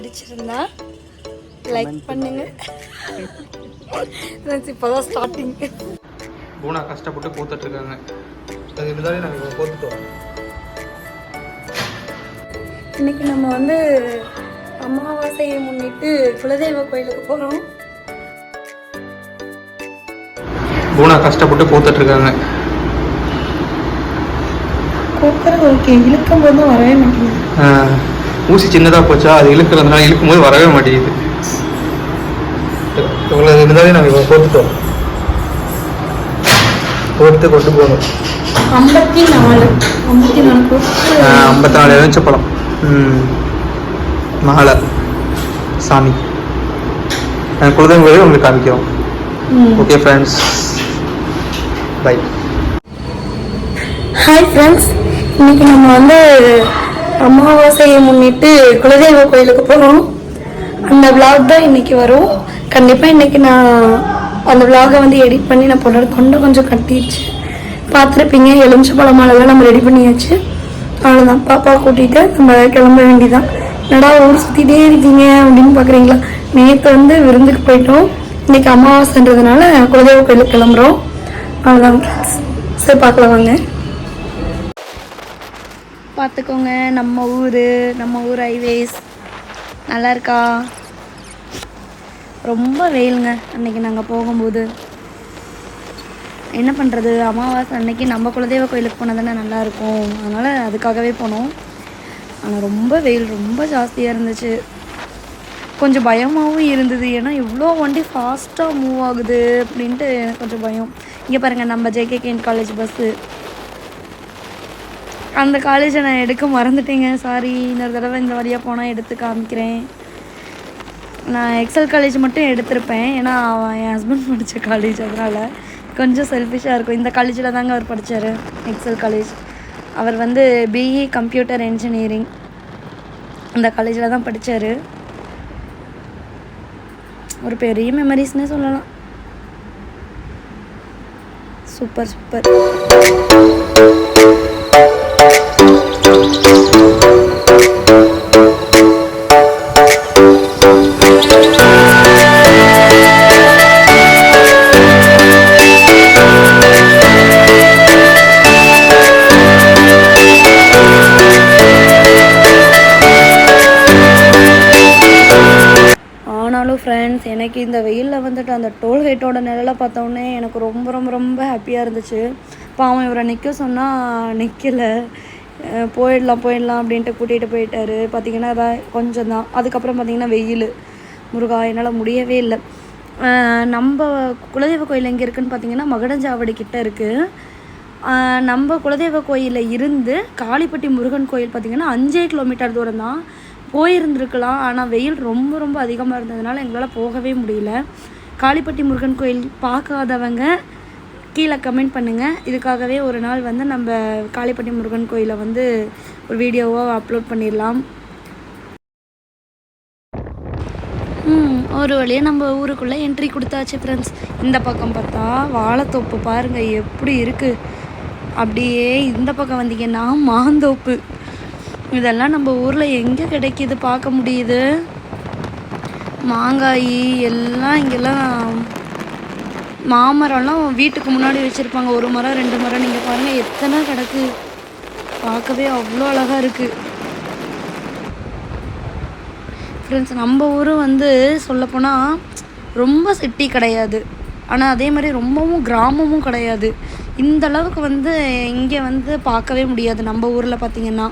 பிடிச்சிருந்தா லைக் பண்ணுங்க. இப்போதான் ஸ்டார்டிங் பூனா கஷ்டப்பட்டு போத்துட்டு இருக்காங்க அது இருந்தாலே நாங்கள் போத்துட்டோம். இன்னைக்கு நம்ம வந்து அமாவாசையை முன்னிட்டு குலதெய்வ கோயிலுக்கு போகிறோம் பூனா கஷ்டப்பட்டு போத்துட்டு இருக்காங்க கூப்பிட்றது ஓகே இழுக்கும் போது வரவே மாட்டேங்குது. ஊசி சின்னதாக போச்சா அது இழுக்கிறதுனால இழுக்கும் போது வரவே மாட்டேங்குது. இவ்வளோ இருந்தாலே நாங்கள் போத்துட்டோம் போட்டு கொண்டு போகணும். ஐம்பத்தி நாலு. ஐம்பத்தி நாலு ஐம்பத்தி நாலு எலுமிச்சப்பழம் ம். மாலை சாமி. அஹ், குலதெய்வம் கோயில் உங்களுக்கு காமிக்கிறோம். Okay friends bye hi friends இன்னைக்கு நம்ம வந்து அமாவாசையை முன்னிட்டு குலதெய்வ கோயிலுக்கு போகிறோம் அந்த விளாக் தான் இன்னைக்கு வரும். கண்டிப்பாக இன்னைக்கு நான் அந்த விளாகை வந்து எடிட் பண்ணி நான் போடுறது தொண்டை கொஞ்சம் கட்டிடுச்சு. பார்த்துருப்பீங்க எலுமிச்சை பழமாலெல்லாம் நம்ம ரெடி பண்ணியாச்சு. அவ்வளோதான் பாப்பா கூட்டிகிட்டு நம்ம கிளம்ப வேண்டிதான் என்னடா ஊர் சுற்றிட்டே இருக்கீங்க அப்படின்னு பார்க்குறீங்களா நேற்று வந்து விருந்துக்கு போயிட்டோம். இன்னைக்கு அமாவாசைன்றதுனால குலதெய்வ கோயிலுக்கு கிளம்புறோம். அவ்வளோதான் சரி பார்க்கலாம் வாங்க. பார்த்துக்கோங்க நம்ம ஊர் நம்ம ஊர் ஹைவேஸ் நல்லா இருக்கா ரொம்ப வெயிலுங்க அன்னைக்கு நாங்கள் போகும்போது. என்ன பண்ணுறது அமாவாசை அன்னைக்கு நம்ம குலதெய்வ கோயிலுக்கு போனால் தானே நல்லாயிருக்கும் அதனால் அதுக்காகவே போனோம். ஆனால் ரொம்ப வெயில் ரொம்ப ஜாஸ்தியாக இருந்துச்சு. கொஞ்சம் பயமாகவும் இருந்தது. ஏன்னா இவ்வளோ வண்டி ஃபாஸ்ட்டாக மூவ் ஆகுது அப்படின்ட்டு எனக்கு கொஞ்சம் பயம். இங்கே பாருங்கள் நம்ம ஜேகேகேஎன் காலேஜ் பஸ்ஸு அந்த காலேஜை நான் எடுக்க மறந்துட்டேங்க. சாரி இன்னொரு தடவை இந்த வழியாக போனால் எடுத்து காமிக்கிறேன். நான் எக்ஸல் காலேஜ் மட்டும் எடுத்திருப்பேன். ஏன்னா அவன் என் ஹஸ்பண்ட் படித்த காலேஜ் அதனால் கொஞ்சம் செல்ஃபிஷாக இருக்கும். இந்த காலேஜில் தாங்க அவர் படித்தார் எக்ஸல் காலேஜ் அவர் வந்து பிஇ கம்ப்யூட்டர் இன்ஜினியரிங் அந்த காலேஜில் தான் படித்தார் ஒரு பெரிய மெமரிஸ்னே சொல்லலாம். சூப்பர் சூப்பர் ஆனாலும் ஃப்ரெண்ட்ஸ் எனக்கு இந்த வெயிலில் வந்துட்டு அந்த டோல்கேட்டோட நிழலை பார்த்தோன்னே எனக்கு ரொம்ப ரொம்ப ரொம்ப ஹாப்பியாக இருந்துச்சு. பாவம் இவரை நிற்க சொன்னால் நிற்கலை போயிடலாம் போயிடலாம் அப்படின்ட்டு கூட்டிகிட்டு போயிட்டாரு. பார்த்தீங்கன்னா அதான் கொஞ்சம் தான் அதுக்கப்புறம் பார்த்தீங்கன்னா வெயில். முருகா என்னால் முடியவே இல்லை. நம்ம குலதெய்வ கோயில் எங்கே இருக்குதுன்னு பார்த்தீங்கன்னா மகடஞ்சாவடி கிட்டே இருக்குது நம்ம குலதெய்வ கோயிலில் இருந்து காளிப்பட்டி முருகன் கோயில் பார்த்திங்கன்னா அஞ்சே கிலோமீட்டர் தூரம் தான் போயிருந்துருக்கலாம். ஆனால் வெயில் ரொம்ப ரொம்ப அதிகமாக இருந்ததுனால எங்களால் போகவே முடியல. காளிப்பட்டி முருகன் கோயில் பார்க்காதவங்க கீழே கமெண்ட் பண்ணுங்கள் இதுக்காகவே ஒரு நாள் வந்து நம்ம காளிப்பட்டி முருகன் கோயிலை வந்து ஒரு வீடியோவாக அப்லோட் பண்ணிடலாம். ம் ஒரு வழியாக நம்ம ஊருக்குள்ளே என்ட்ரி கொடுத்தாச்சு ஃப்ரெண்ட்ஸ் இந்த பக்கம் பார்த்தா வாழைத்தோப்பு பாருங்கள் எப்படி இருக்குது அப்படியே இந்த பக்கம் வந்தீங்கன்னா மாந்தோப்பு. இதெல்லாம் நம்ம ஊரில் எங்கே கிடைக்கிது பார்க்க முடியுது? மாங்காய் எல்லாம் இங்கெல்லாம் மாமரம்லாம் வீட்டுக்கு முன்னாடி வச்சுருப்பாங்க. ஒரு மரம் ரெண்டு மரம். நீங்கள் பாருங்கள் எத்தனை கிடக்கு. பார்க்கவே அவ்வளோ அழகாக இருக்குது ஃப்ரெண்ட்ஸ் நம்ம ஊரும் வந்து சொல்லப்போனால் ரொம்ப சிட்டி கிடையாது. ஆனால் அதே மாதிரி ரொம்பவும் கிராமமும் கிடையாது. இந்த அளவுக்கு வந்து இங்கே வந்து பார்க்கவே முடியாது. நம்ம ஊரில் பார்த்தீங்கன்னா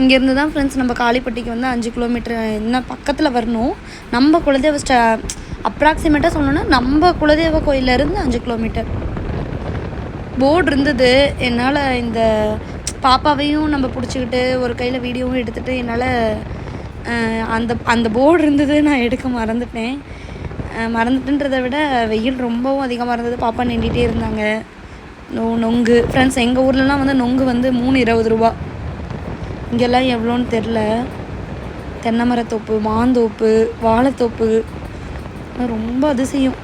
இங்கேருந்து தான் ஃப்ரெண்ட்ஸ் நம்ம காளிப்பட்டிக்கு வந்து அஞ்சு கிலோமீட்டர் இன்னும் பக்கத்தில் வரணும். நம்ம குலதெய்வ ஸ்ட அப்ராக்சிமேட்டாக சொல்லணும்னா நம்ம குலதெய்வ கோயிலேருந்து அஞ்சு கிலோமீட்டர் போர்டு இருந்தது. என்னால் இந்த பாப்பாவையும் நம்ம பிடிச்சிக்கிட்டு ஒரு கையில் வீடியோவும் எடுத்துகிட்டு என்னால் அந்த அந்த போர்டு இருந்தது. நான் எடுக்க மறந்துட்டேன். மறந்துட்டுன்றதை விட வெயில் ரொம்பவும் அதிகமாக இருந்தது. பாப்பா நின்றுட்டே இருந்தாங்க. நொ நொங்கு. ஃப்ரெண்ட்ஸ் எங்கள் ஊர்லலாம் வந்து நொங்கு வந்து மூணு இருபது ரூபா. இங்கெல்லாம் எவ்வளோன்னு தெரில. தென்னை மரத்தோப்பு மாந்தோப்பு வாழைத்தோப்பு. ரொம்ப அதிசயம்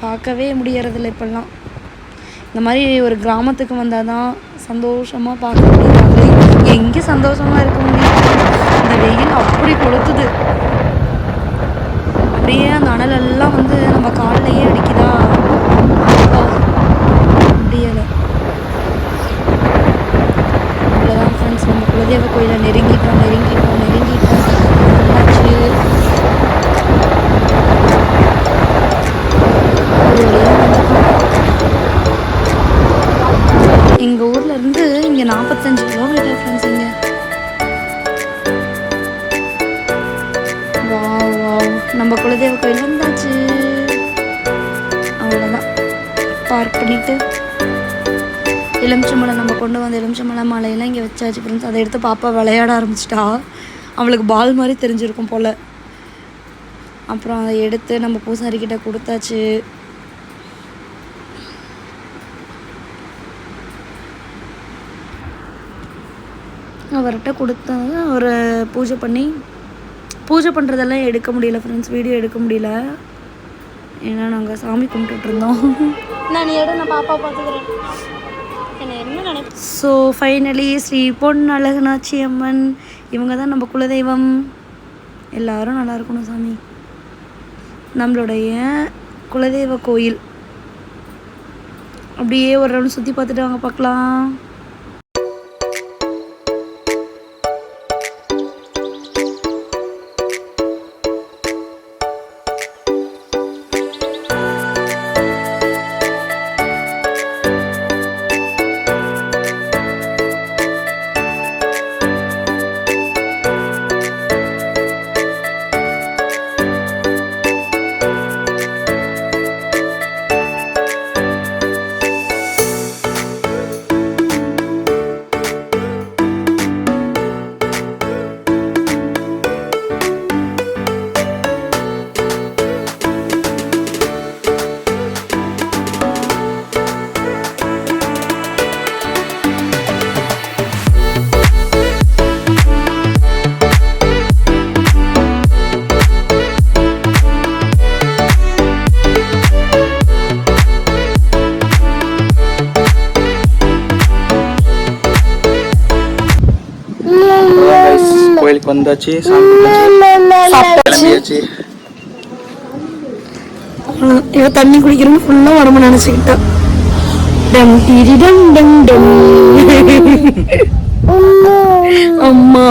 பார்க்கவே முடியறதில்ல இப்போல்லாம். இந்த மாதிரி ஒரு கிராமத்துக்கு வந்தால் தான் சந்தோஷமாக பார்க்க முடியாது. எங்கே சந்தோஷமாக இருக்க முடியும்? இந்த வெயில் அப்படி கொளுத்துது. பார்க் பண்ணிட்டு எலுமிச்சம்பழம் நம்ம கொண்டு வந்த எலுமிச்சம்பழம் மாலையெல்லாம் இங்கே வச்சாச்சு ஃப்ரெண்ட்ஸ் அதை எடுத்து பாப்பா விளையாட ஆரம்பிச்சிட்டா. அவளுக்கு பால் மாதிரி தெரிஞ்சிருக்கும் போல். அப்புறம் அதை எடுத்து நம்ம பூசாரிக்கிட்ட கொடுத்தாச்சு. அவர்கிட்ட கொடுத்தா அவர் பூஜை பண்ணி பூஜை பண்ணுறதெல்லாம் எடுக்க முடியல ஃப்ரெண்ட்ஸ் வீடியோ எடுக்க முடியல. ஏன்னா நாங்கள் சாமி கும்பிட்டுட்டு இருந்தோம். நான் எடு நான் பாப்பா பார்த்துக்கிறேன் என்ன ஸோ ஃபைனலி ஸ்ரீ பொன் அழகனாச்சி அம்மன் இவங்க தான் நம்ம குலதெய்வம். எல்லாரும் நல்லா இருக்கணும் சாமி. நம்மளுடைய குலதெய்வ கோயில். அப்படியே ஒரு ரவுண்ட் சுற்றி பார்த்துட்டு வாங்க பார்க்கலாம். வந்தாச்சு கிளம்பியாச்சு இவ தண்ணி குடிக்கிறோன்னு ஃபுல்லாக உடம்பு நினச்சிக்கிட்டா டம் டிடி டம் டம் டம் அம்மா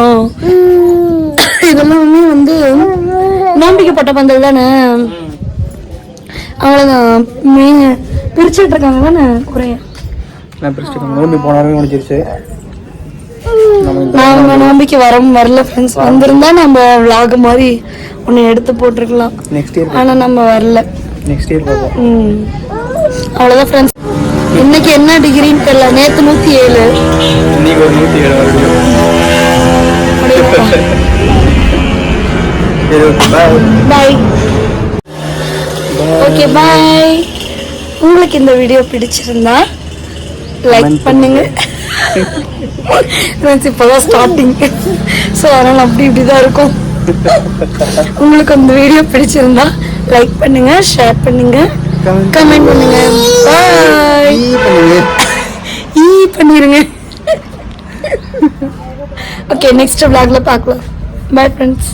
இதெல்லாமே வந்து நோம்பிக்கப்பட்ட பந்தல் தானே? அவ்வளோதான் பிரிச்சுட்டு இருக்காங்க தானே குறைய நான் பிரிச்சுட்டு நோம்பி போனாலும் முடிஞ்சிருச்சு. நாங்கள் நோம்பிக்கு வர வரல ஃப்ரெண்ட்ஸ் வந்திருந்தா நம்ம vlog மாதிரி ஒன்று எடுத்து போட்டிருக்கலாம். நெக்ஸ்ட் இயர் ஆனால் நம்ம வரல. நெக்ஸ்ட் இயர் ம். அவ்வளோதான் ஃப்ரெண்ட்ஸ் இன்னைக்கு என்ன டிகிரின்னு தெரியல. நேற்று நூற்றி ஏழு. இன்னைக்கு ஒரு நூற்றி ஏழு பாய் ஓகே பாய் உங்களுக்கு இந்த வீடியோ பிடிச்சிருந்தா லைக் பண்ணுங்க. ஃப்ரெண்ட்ஸ் இப்போதான் ஸ்டார்டிங் ஸோ அதனால் அப்படி இப்படி தான் இருக்கும். உங்களுக்கு இந்த வீடியோ பிடிச்சிருந்தா லைக் பண்ணுங்க ஷேர் பண்ணுங்க கமெண்ட் பண்ணுங்க. பாய் ஈ பண்ணிருங்க. ஓகே நெக்ஸ்ட் vlogல பார்க்கலாம். Bye friends